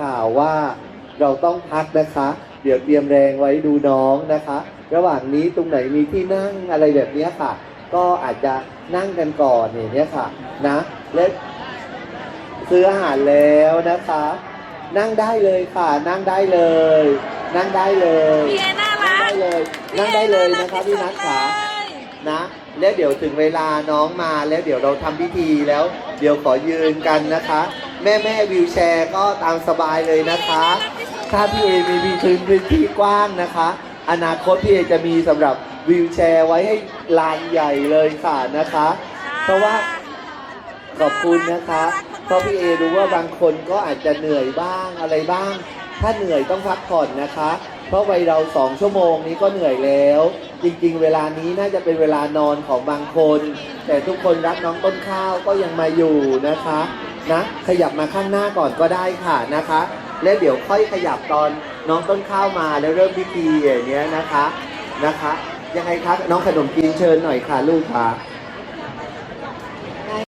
ข่าวว่าเราต้องพักนะคะ เดี๋ยวเตรียมแรงไว้ดูน้องนะคะ ระหว่างนี้ตรงไหนมีที่นั่งอะไรแบบเนี้ยค่ะ ก็อาจจะนั่งกันก่อนอย่างเนี้ยค่ะนะและซื้ออาหารแล้วนะคะ นั่งได้เลยค่ะ นั่งได้เลย นั่งได้เลยพี่เอน่านั่งรัได้กเลยนั่งได้เลยนะคะพี่นัทขานะแล้วเดี๋ยวถึงเวลาน้องมาแล้วเดี๋ยวเราทำพิธีแล้ว เดี๋ยวขอยืนกันนะคะ แม่แม่วิวแชร์ก็ตามสบายเลยนะคะ ถ้าพี่เอมีมีพื้นพื้นที่กว้างนะคะ อนาคตพี่เอจะมีสำหรับวิวแชร์ไว้ให้ลานใหญ่เลยค่ะนะคะ เพราะว่าขอบคุณนะคะ เพราะพี่เอรู้ว่าบางคนก็อาจจะเหนื่อยบ้างอะไรบ้าง ถ้าเหนื่อยต้องพักผ่อนนะคะ เพราะวัยเราสองชั่วโมงนี้ก็เหนื่อยแล้ว จริงๆ เวลานี้น่าจะเป็นเวลานอนของบางคน แต่ทุกคนรักน้องต้นข้าวก็ยังมาอยู่นะคะ นะ ขยับมาข้างหน้าก่อนก็ได้ค่ะนะคะ แล้วเดี๋ยวค่อยขยับตอนน้องต้นข้าวมาแล้วเริ่มพิธีอย่างเนี้ยนะคะนะคะ ยังไงคะน้องขนมจีนเชิญหน่อยค่ะลูกค่ะ